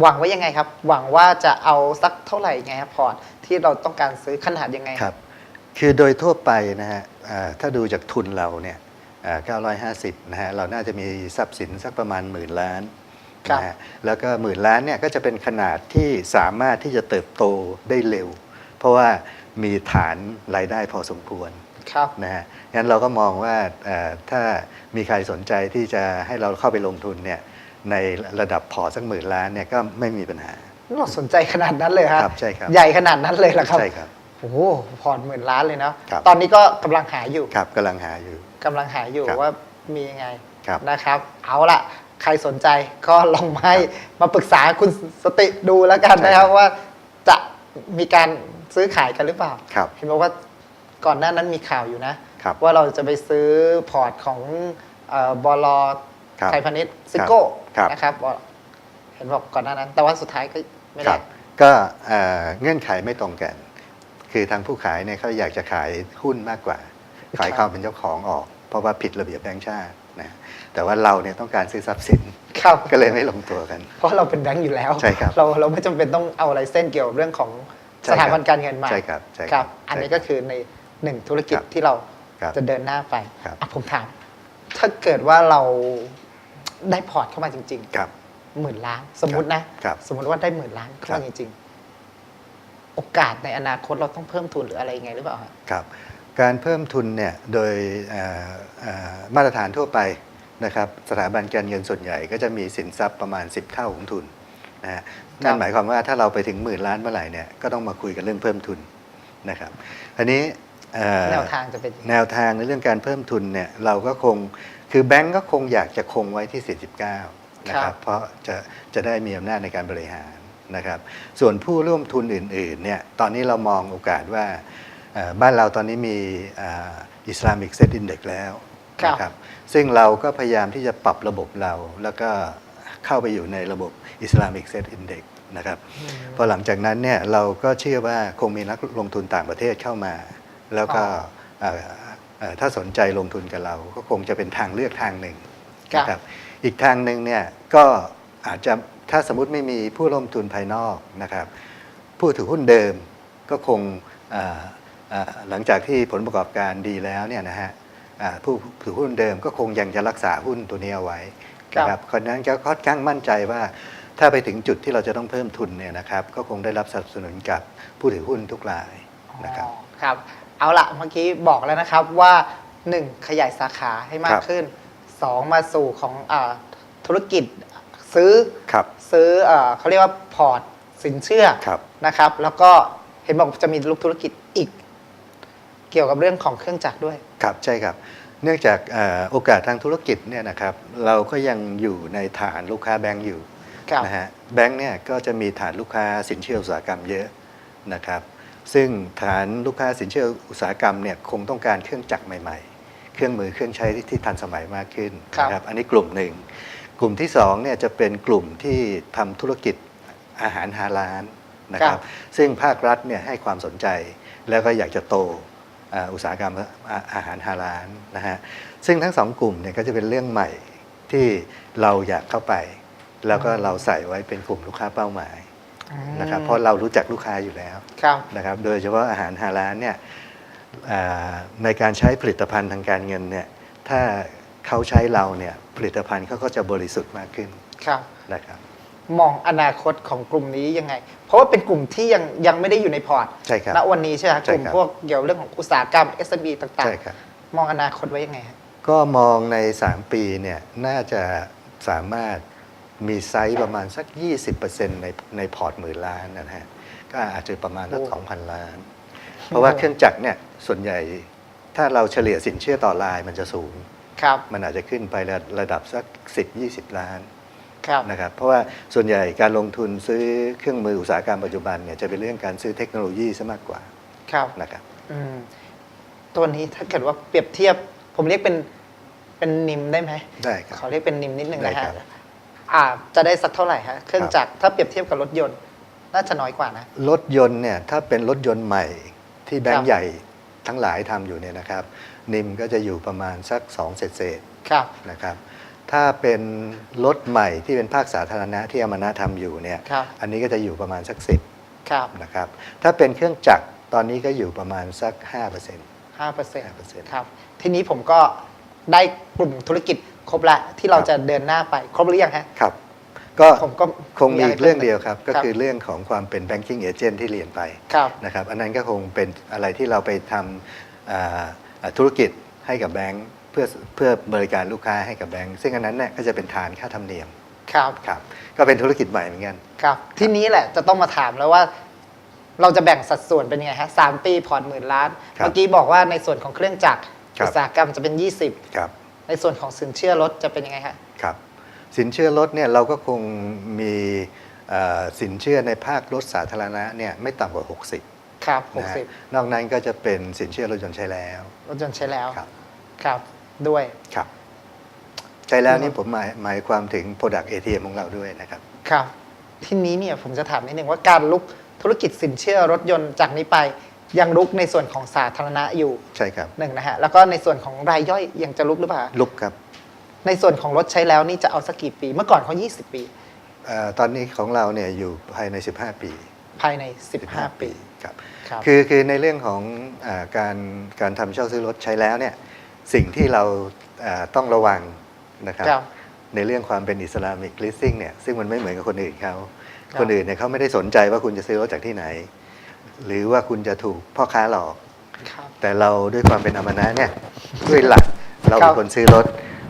หวังไว้ยังไงครับ หวังว่าจะเอาสักเท่าไหร่ไงครับพอร์ตที่เราต้องการซื้อขนาดยังไงครับ คือโดยทั่วไปนะฮะอ่าถ้าดูจากทุนเราเนี่ยอ่า950นะฮะเราน่าจะมีทรัพย์สินสักประมาณหมื่นล้านครับนะฮะแล้วก็หมื่นล้านเนี่ยก็จะเป็นขนาดที่สามารถที่จะเติบโตได้เร็ว เพราะว่ามีฐานรายได้พอสมควรครับนะฮะงั้นเราก็มองว่าเอ่อถ้ามีใครสนใจที่จะให้เราเข้าไปลงทุนเนี่ย ในระดับพอร์ตสักหมื่นล้านเนี่ยก็ไม่มีปัญหาเราสนใจขนาดนั้นเลยครับครับใช่ครับใหญ่ขนาดนั้นเลยเหรอครับใช่ครับโอ้โหพอร์ตหมื่นล้านเลยนะครับตอนนี้ก็กำลังหาอยู่ครับกำลังหาอยู่กำลังหาอยู่ครับว่ามียังไงครับนะครับ เอาละใครสนใจก็ลองมาให้มาปรึกษาคุณสติดูแล้วกันนะครับว่าจะมีการซื้อขายกันหรือเปล่าครับเห็นบอกว่าก่อนหน้านั้นมีข่าวอยู่นะครับว่าเราจะไปซื้อพอร์ตของเอ่อบลครับ ไทยพาณิชย์ซิโก้ครับนะครับบอกเห็นบอกก่อนหน้านั้น แต่ว่าสุดท้ายก็ไม่คได้รับก็เอ่อเงื่อนไขไม่ตรงกัน คือทางผู้ขายเนี่ยเขาอยากจะขายหุ้นมากกว่า ขายความเป็นเจ้าของออก เพราะว่าผิดระเบียบแบงก์ชาตินะแต่ว่าเราเนี่ยต้องการซื้อทรัพย์สินครับก็เลยไม่ลงตัวกัน เพราะเราเป็นแบงก์อยู่แล้วใช่ครับเราเราไม่จำเป็นต้องเอาอะไรเส้นเกี่ยวกับเรื่องของใช่สครับถาบันการเงินมาใช่ครับใช่คครัรับบอันนี้ใช่ครับก็คือในหนึ่งธุรกิจครับที่เราครับจะเดินหน้าไปครับอะผมถาม ถ้าเกิดว่าเรา ได้พอร์ตเข้ามาจริงครับๆหมื่นล้าน สมมุตินะ ครับ สมมุติว่าได้หมื่นล้านเข้าครัมาบจริง ๆ โอกาสในอนาคตเราต้องเพิ่มทุนหรืออะไรยังไงหรือเปล่าฮะ ครับ การเพิ่มทุนเนี่ยโดยเอ่อเอ่อมาตรฐานทั่วไปนะครับสถาบันการเงินส่วนใหญ่ก็จะมีสินทรัพย์ประมาณ 10 เท่าของทุนนะฮะนั่นหมายความว่าถ้าเราไปถึงหมื่นล้านเมื่อไหร่เนี่ยก็ต้องมาคุยกันเรื่องเพิ่มทุนนะครับอันนี้เอ่อ แนวทางจะเป็นยังไงแนวทางในเรื่องการเพิ่มทุนเนี่ยเราก็คงคือแบงก์ก็คงอยากจะคงไว้ที่ 49 นะคครัรับบเพราะจะจะได้มีอำนาจในการบริหารนะครับ ส่วนผู้ร่วมทุนอื่นๆเนี่ยตอนนี้เรามองโอกาสว่าเอ่อบ้านเราตอนนี้มีอิสลามิกเซตอินเด็กแล้วครับนะครับซึ่งเราก็พยายามที่จะปรับระบบเราแล้วก็เข้าไปอยู่ในระบบอิสลามิกเซตอินเด็กนะครับอืมพอหลังจากนั้นเนี่ยเราก็เชื่อว่าคงมีนักลงทุนต่างประเทศเข้ามา แล้วก็อ๋อเอ่อเอ่อถ้าสนใจลงทุนกับเราก็คงจะเป็นทางเลือกทางหนึ่งครับนะครับอีกทางหนึ่งเนี่ยก็อาจจะถ้าสมมติไม่มีผู้ลงทุนภายนอกนะครับ ผู้ถือหุ้นเดิมก็คงเอ่อเอ่อหลังจากที่ผลประกอบการดีแล้วเนี่ยนะฮะอ่าผู้ถือหุ้นเดิมก็คงยังจะรักษาหุ้นตัวนี้เอาไว้ครับนะครับคนนั้นก็ค่อนข้างมั่นใจว่าถ้าไปถึงจุดที่เราจะต้องเพิ่มทุนเนี่ยนะครับ ก็คงได้รับสนับสนุนกับผู้ถือหุ้นทุกรายนะครับอ๋อครับ เอาละเมื่อกี้บอกแล้วนะครับว่า 1. ขยายสาขาให้มาคกรับขึ้น 2. มาสู่ของอาธุรกิจซื้อครับ ซื้อเออเขาเรียกว่าพอร์ตสินเชื่อครับ นะครับ แล้วก็เห็นบอกจะมีลูกธุรกิจอีก เกี่ยวกับเรื่องของเครื่องจักรด้วย ครับใช่ครับ เนื่องจากเอ่อโอกาสทางธุรกิจเนี่ยนะครับเราก็ยังอยู่ในฐานลูกค้าแบงก์อยู่ครับ นะฮะแบงก์เนี่ยก็จะมีฐานลูกค้าสินเชื่ออุตสาหกรรมเยอะนะครับ ซึ่งฐานลูกค้าสินเชื่ออุตสาหกรรมเนี่ยคงต้องการเครื่องจักรใหม่ๆ เครื่องมือเครื่องใช้ที่ที่ทันสมัยมากขึ้นครับนะครับอันนี้กลุ่มหนึ่ง กลุ่มที่สองเนี่ยจะเป็นกลุ่มที่ทำธุรกิจอาหารฮาลาลนะคครัรับบซึ่งภาครัฐเนี่ยให้ความสนใจ แล้วก็อยากจะโตอ่าอุตสาหกรรมอาอาหารฮาลาลนะฮะซึ่งทั้งสองกลุ่มเนี่ยก็จะเป็นเรื่องใหม่ที่เราอยากเข้าไป แล้วก็เราใส่ไว้เป็นกลุ่มลูกค้าเป้าหมาย นะครับเพราะเรารู้จักลูกค้าอยู่แล้วครับนะครับโดยเฉพาะอาหารฮาลาลเนี่ยอ่าในการใช้ผลิตภัณฑ์ทางการเงินเนี่ยถ้าเขาใช้เราเนี่ยผลิตภัณฑ์เขาก็จะบริสุทธิ์มากขึ้นครับนะครับมองอนาคตของกลุ่มนี้ยังไง เพราะว่าเป็นกลุ่มที่ยังยังไม่ได้อยู่ในพอร์ตใช่ครับณวันนี้ใช่ไหมครับใช่กลุ่มครับพวกเกี่ยวเรื่องของอุตสาหกรรม SME ต่างใช่ครับๆมองอนาคตไว้ยังไงฮะก็มองใน 3 ปีเนี่ยน่าจะสามารถ มีไซส์ประมาณสัก 20%ในในพอร์ตหมื่นล้านนะฮะก็อาจจะประมาณสักโอ้สองพันล้าน เพราะว่าเครื่องจักรเนี่ยส่วนใหญ่ถ้าเราเฉลี่ยสินเชื่อต่อรายมันจะสูง ครับ มันอาจจะขึ้นไประระดับสัก 10-20 ล้านครับนะครับ เพราะว่าส่วนใหญ่การลงทุนซื้อเครื่องมืออุตสาหกรรมปัจจุบันเนี่ยจะเป็นเรื่องการซื้อเทคโนโลยีซะมากกว่าครับนะครับอืมตัวนี้ถ้าเกิดว่าเปรียบเทียบ ผมเรียกเป็นเป็นนิมได้ไหมได้ครับขอเรียกเป็นนิมนิดนึงได้นะฮะครับ อ่าจะได้สักเท่าไหร่ฮะเครื่องครับจักรถ้าเปรียบเทียบกับรถยนต์ น่าจะน้อยกว่านะ รถยนต์เนี่ยถ้าเป็นรถยนต์ใหม่ที่แบงครัก์บใหญ่ทั้งหลายทำอยู่เนี่ยนะครับ นิมก็จะอยู่ประมาณสัก2เศษเศษครับๆนะครับ ถ้าเป็นรถใหม่ที่เป็นภาคสาธารณะที่อามานะทำอยู่เนี่ยครับอันนี้ก็จะอยู่ประมาณสักสิบครับนะครับถ้าเป็นเครื่องจักรตอนนี้ก็อยู่ประมาณสัก5%ห้าเปอร์เซ็นต์5%ครับทีนี้ผมก็ได้กลุ่มธุรกิจ ครบละที่เราครับจะเดินหน้าไปครบหรือยังฮะครับ ก็ผมก็คงมีอีกเรื่องเดียวครับ ก็ครับคือเรื่องของความเป็น banking agent ที่เรียนไปครับนะครับ อันนั้นก็คงเป็นอะไรที่เราไปทำอ่าอ่าธุรกิจให้กับแบงค์เพื่อเพื่อบริการลูกค้าให้กับแบงค์ซึ่งอันนั้นเนี่ยก็จะเป็นฐานค่าธรรมเนียมครับครับก็เป็นธุรกิจใหม่เหมือนกันครับ ทีนี้แหละจะต้องมาถามแล้วว่า เราจะแบ่งสัดส่วนเป็นยังไงฮะสามปีผ่อนหมื่นล้านครับเมื่อกี้บอกว่าในส่วนของเครื่องจักรครับอุตสาหกรรมจะเป็นครับ20 ในส่วนของสินเชื่อรถจะเป็นยังไงฮะครับสินเชื่อรถเนี่ยเราก็คงมีเอ่อสินเชื่อในภาครถสาธารณะเนี่ยไม่ต่ำกว่า 60 ครับนะฮะนอกนั้นก็จะเป็นสินเชื่อรถยนต์ใช้แล้ว60รถยนต์ใช้แล้ว ครับ ครับ ด้วย ครับ ใช้แล้วนี่ผมหมายหมายความถึง Product ATM ของเราด้วยนะครับ ครับ ทีนี้เนี่ยผมจะถามนิดนึงว่าการลุกธุรกิจสินเชื่อรถยนต์จากนี้ไป ยังลุกในส่วนของสาธารณะอยู่ใช่ครับหนึ่งนะฮะแล้วก็ในส่วนของรายย่อยยังจะลุกหรือเปล่าลุกครับ ในส่วนของรถใช้แล้วนี่จะเอาสักกี่ปี เมื่อก่อนเขา20 ปีเออตอนนี้ของเราเนี่ยอยู่ภายใน 15 ปี ภายใน 15 ปีครับครับคือคือในเรื่องของอาการการทำเช่าซื้อรถใช้แล้วเนี่ยสิ่งที่เราอ่าต้องระวังนะครับ ครับ ในเรื่องความเป็นอิสลามิกลิสซิ่งเนี่ยซึ่งมันไม่เหมือนกับคนอื่นเขาครับ คนอื่นเนี่ยเขาไม่ได้สนใจว่าคุณจะซื้อรถจากที่ไหน หรือว่าคุณจะถูกพ่อค้าหลอกครับแต่เราด้วยความเป็นอมนะเนี่ยด้วยหลักเราครัเป็นบคนซื้อรถ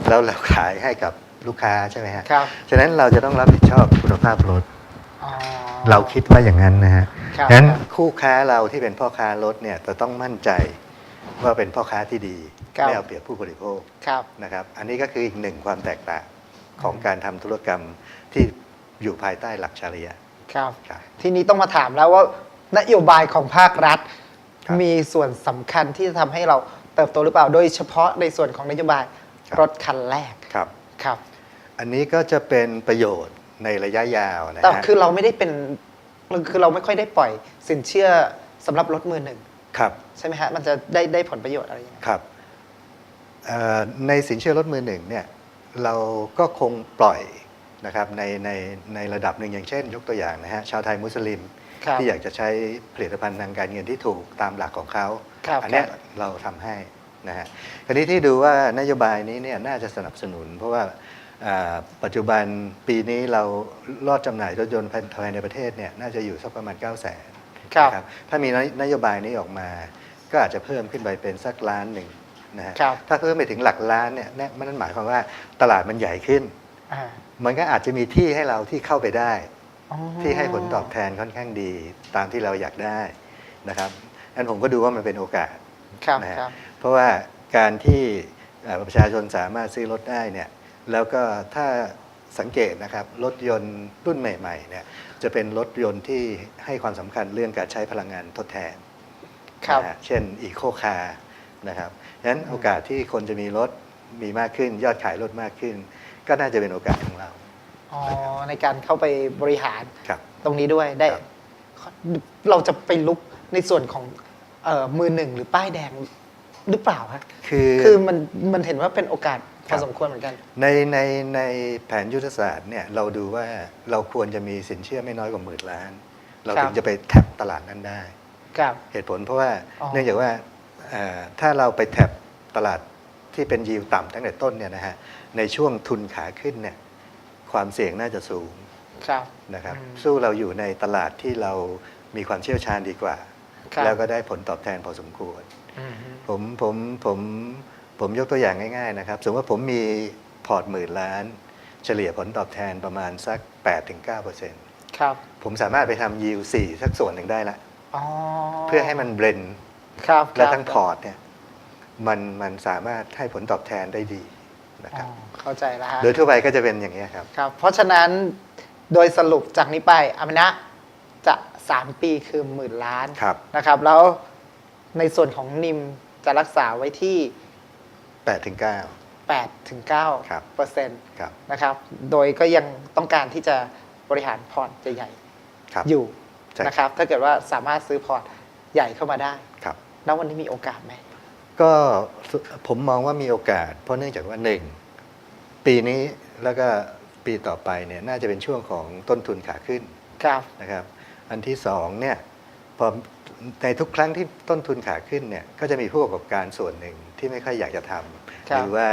แล้วเราขายให้กับลูกค้าใช่ไหมฮะครับฉะนั้นเราจะต้องรับผิดชอบคุณภาพรถอ๋อเราคิดว่าอย่างนั้นนะฮะครับฉะนั้นครับคู่ค้าเราที่เป็นพ่อค้ารถเนี่ยจะต้องมั่นใจว่าเป็นพ่อค้าที่ดีครับไม่เอาเปรียบผู้บริโภคครับนะครับ อันนี้ก็คืออีกหนึ่งความแตกต่างของการทำธุรกรรมที่อยู่ภายใต้หลักชาริยะห์ครับครับ ทีนี้ต้องมาถามแล้วว่า นโยบายของภาครัฐครับมีส่วนสำคัญที่จะทำให้เราเติบโตหรือเปล่า โดยเฉพาะในส่วนของนโยบายรถคันแรกครับครับ อันนี้ก็จะเป็นประโยชน์ในระยะยาวนะแต่ฮะคือเราไม่ได้เป็นคือเราไม่ค่อยได้ปล่อยสินเชื่อสำหรับรถมือหนึ่งครับใช่ไหมฮะมันจะได้ได้ผลประโยชน์อะไรยังไงครับเอ่อในสินเชื่อรถมือหนึ่งเนี่ยเราก็คงปล่อยนะครับในในในระดับหนึ่งอย่างเช่น ยกตัวอย่างนะฮะชาวไทยมุสลิมครับ ที่อยากจะใช้ผลิตภัณฑ์ทางการเงินที่ถูกตามหลักของเขาครับอัเนี้ยครับเราทำให้นะฮะคราวนี้ที่ดูว่านโยบายนี้เนี่ยน่าจะสนับสนุน เพราะว่าอ่าปัจจุบันปีนี้เราลอดจำหน่ายรถยนต์ภายในประเทศเนี่ยน่าจะอยู่สักประมาณ 9 0 0 0 0นครับนะครับถ้ามีนโยบายนี้ออกมา ก็อาจจะเพิ่มขึ้นไปเป็นสักล้านหนึ่งนะฮะครับถ้าเพิ่มไปถึงหลักล้านเนี่ยนั่นนั่นหมายความว่าตลาดมันใหญ่ขึ้นอ่ามันก็อาจจะมีที่ให้เราที่เข้าไปได้อ๋อ ที่ให้ผลตอบแทนค่อนข้างดีตามที่เราอยากได้นะครับงั้นผมก็ดูว่ามันเป็นโอกาสครับนะฮะครับเพราะว่าการที่เอ่อประชาชนสามารถซื้อรถได้เนี่ยแล้วก็ถ้าสังเกตนะครับรถยนต์รุ่นใหม่ๆเนี่ยจะเป็นรถยนต์ที่ให้ความสำคัญเรื่องการใช้พลังงานทดแทนครับนะฮะเช่นอีโคคาร์นะครับฉะนั้นโอกาสที่คนจะมีรถมีมากขึ้น ยอดขายรถมากขึ้น ก็น่าจะเป็นโอกาสของเรา อ๋อในการเข้าไปบริหารครับ ตรงนี้ด้วยได้ ครับ เราจะไปลุกในส่วนของเอ่อมือหนึ่งหรือป้ายแดงหรือเปล่าฮะคือ คือมันมันเห็นว่าเป็นโอกาสพครัอบ สมควรเหมือนกัน ในในในแผนยุทธศาสตร์เนี่ยเราดูว่าเราควรจะมีสินเชื่อไม่น้อยกว่าหมื่นล้าน เราครับถึงจะไปแท็บตลาดนั้นได้ ครับ เหตุผลเพราะว่าอ๋อ เนื่องจากว่าเอ่อถ้าเราไปแท็บตลาดที่เป็นยิวต่ำตั้งแต่ต้นเนี่ยนะฮะในช่วงทุนขาขึ้นเนี่ย ความเสี่ยงน่าจะสูงครับนะครับอืมสู้เราอยู่ในตลาดที่เรามีความเชี่ยวชาญดีกว่าครับแล้วก็ได้ผลตอบแทนพอสมควรอืมผมผมผมผมยกตัวอย่างง่ายๆนะครับ สมมติว่าผมมีพอร์ตหมื่นล้าน เฉลี่ยผลตอบแทนประมาณสัก 8-9%ครับ ผมสามารถไปทำยิวสี่สักส่วนหนึ่งได้ละอ๋อเพื่อให้มันเบรนครับและครับทั้งพอร์ตเนี่ยมันมันสามารถให้ผลตอบแทนได้ดี นะคอ๋รัอบเข้าใจแล้วฮะโดยทั่วไปก็จะเป็นอย่างนี้ยครับ ครับ เพราะฉะนั้นโดยสรุปจากนี้ไปอามินะจะ 3 ปีคือหมื่นล้านครับ นะครับ แล้วในส่วนของนิมจะรักษาไว้ที่8ถึง9 8ถึงครับ9เปอร์เซ็นต์ครับนะครับ โดยก็ยังต้องการที่จะบริหารพอร์ตใหญ่ครับ ๆอยู่ใช่ นะครับ ถ้าเกิดว่าสามารถซื้อพอร์ตใหญ่เข้ามาได้ครับแล้ววันนี้มีโอกาสไหม ก็ผมมองว่ามีโอกาส เพราะเนื่องจากว่าหนึ่งปีนี้แล้วก็ปีต่อไปเนี่ยน่าจะเป็นช่วงของต้นทุนขาขึ้นครับนะครับ อันที่สองเนี่ยพอในทุกครั้งที่ต้นทุนขาขึ้นเนี่ยก็จะมีผู้ประกอบการส่วนหนึ่งที่ไม่ค่อยอยากจะทำครับหรือว่า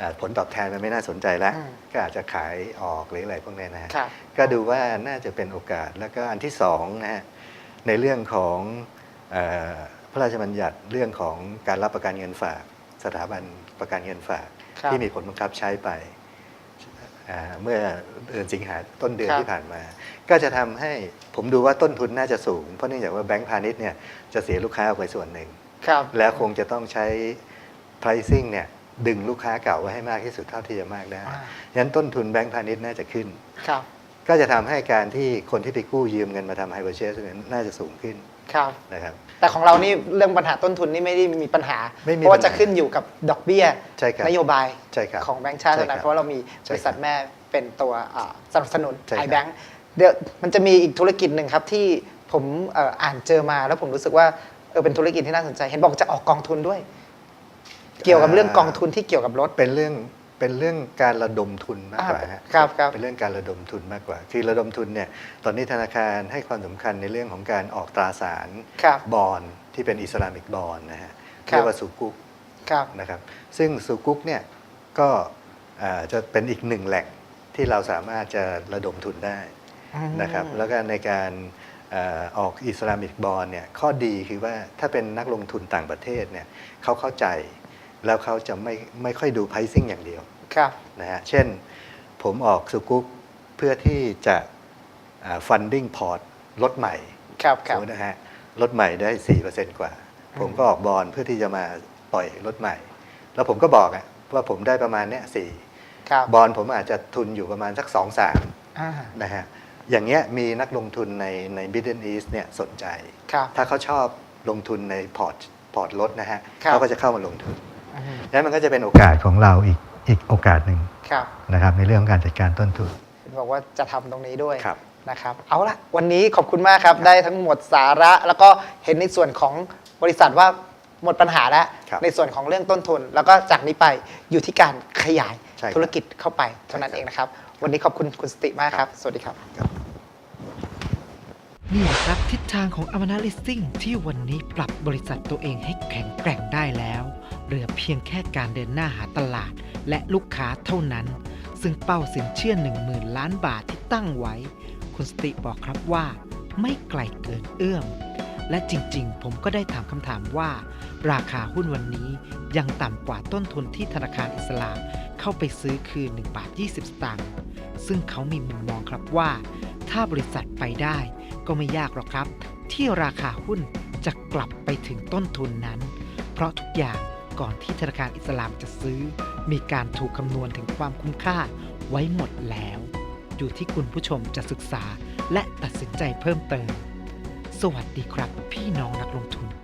อ่าผลตอบแทนมันไม่น่าสนใจแล้วอืมก็อาจจะขายออกหรืออะไรพวกนี้นะฮะครับก็ดูว่าน่าจะเป็นโอกาสแล้วก็อันที่สองนะฮะในเรื่องของเออ พระราชบัญญัติเรื่องของการรับประกันเงินฝาก สถาบันประกันเงินฝาก ครับที่มีผลบังคับใช้ไปอ่าเมื่อเดือนสิงหาต้นเดือนครับ ที่ผ่านมา ก็จะทำให้ผมดูว่าต้นทุนน่าจะสูง เพราะเนื่องจากว่าแบงก์พาณิชย์เนี่ยจะเสียลูกค้าออกไปส่วนหนึ่ง ครับ แล้วคงจะต้องใช้ pricing เนี่ยดึงลูกค้าเก่าไว้ให้มากที่สุดเท่าที่จะมากได้อ่า ฉะนั้นต้นทุนแบงก์พาณิชย์น่าจะขึ้น ครับ ก็จะทำให้การที่คนที่ไปกู้ยืมเงินมาทำไฮเปอร์เชสเนี่ยน่าจะสูงขึ้นครับนะครับแต่ของเรานี่เรื่องปัญหาต้นทุนนี่ไม่ได้มีปัญหาไม่มีเพราะว่าปัญหาจะขึ้นอยู่กับดอกเบี้ยใช่ครับนโยบายใช่ครับของแบงก์ชาติใช่เท่านั้นครับเพราะว่าเรามีใช่บริษัทแม่เป็นตัวอ่าสนับสนุนใช่ครับไอแบงก์เดี๋ยวมันจะมีอีกธุรกิจหนึ่งครับที่ผมเอ่ออ่านเจอมาแล้วผมรู้สึกว่าเออเป็นธุรกิจที่น่าสนใจ เห็นบอกจะออกกองทุนด้วย เกี่ยวกับเรื่องกองทุนที่เกี่ยวกับรถเป็นเรื่อง เป็นเรื่องการระดมทุนมากกว่าอ่าฮะครับครับ เป็นเรื่องการระดมทุนมากกว่า คือระดมทุนเนี่ยตอนนี้ธนาคารให้ความสำคัญในเรื่องของการออกตราสารครับ บอลที่เป็นอิสลามิกบอลนะฮะครับ เรียกว่าสุกุกครับ นะครับซึ่งสุกุกเนี่ยก็อ่าจะเป็นอีกหนึ่งแหล่งที่เราสามารถจะระดมทุนได้ นะครับแล้วก็ในการเอ่อออกอิสลามิกบอลเนี่ยข้อดีคือว่าถ้าเป็นนักลงทุนต่างประเทศเนี่ยเขาเข้าใจ แล้วเขาจะไม่ไม่ค่อยดูไพซิ่งอย่างเดียวครับนะฮะเช่นผมออกสุกุกเพื่อที่จะฟันดิ้งพอร์ตรถใหม่ครับคสรัมบมตินะฮะรถใหม่ได้ 4%กว่า ผมก็ออกบอลเพื่อที่จะมาปล่อยรถใหม่ แล้วผมก็บอกอะว่าผมได้ประมาณเนี้ยสี่ครับบอลผมอาจจะทุนอยู่ประมาณสัก2อสามอ่านะฮะอย่างเงี้ยมีนักลงทุนในใน Middle East เนี่ยสนใจครับถ้าเขาชอบลงทุนในพอร์ตพอร์ตรถนะฮะครับเขาก็จะเข้ามาลงทุน อืมนั้นมันก็จะเป็นโอกาสของเราอีกอีกโอกาสหนึ่งครับนะครับในเรื่องของการจัดการต้นทุนเห็นบอกว่าจะทำตรงนี้ด้วยครับนะครับเอาละวันนี้ขอบคุณมากครับ ได้ทั้งหมดสาระแล้วก็เห็นในส่วนของบริษัทว่าหมดปัญหาแล้วครับในส่วนของเรื่องต้นทุน แล้วก็จากนี้ไปอยู่ที่การขยายใช่ครับธุรกิจเข้าไปเท่านั้นใช่ครับเองนะครับ วันนี้ขอบคุณคุณสติมากครับ สวัสดีครับ นี่แหละครับทิศทางของอ m นาลิสซิ่งที่วันนี้ปรับบริษัทตัวเองให้แข็งแกร่งได้แล้ว เหลือเพียงแค่การเดินหน้าหาตลาดและลูกค้าเท่านั้น ซึ่งเป้าสินเชื่อ 10,000 ล้านบาทที่ตั้งไว้ คุณสติบอกครับว่า ไม่ไกลเกินเอื้อม และจริงๆ ผมก็ได้ถามคำถามว่า ราคาหุ้นวันนี้ยังต่ำกว่าต้นทุนที่ธนาคารอิสลามเข้าไปซื้อคือ1บาท20 สตางค์ซึ่งเขามีมุมมองครับว่า ถ้าบริษัทไปได้ก็ไม่ยากหรอกครับ ที่ราคาหุ้นจะกลับไปถึงต้นทุนนั้น เพราะทุกอย่าง ก่อนที่ธนาคารอิสลามจะซื้อ มีการถูกคำนวณถึงความคุ้มค่าไว้หมดแล้ว อยู่ที่คุณผู้ชมจะศึกษาและตัดสินใจเพิ่มเติม สวัสดีครับพี่น้องนักลงทุน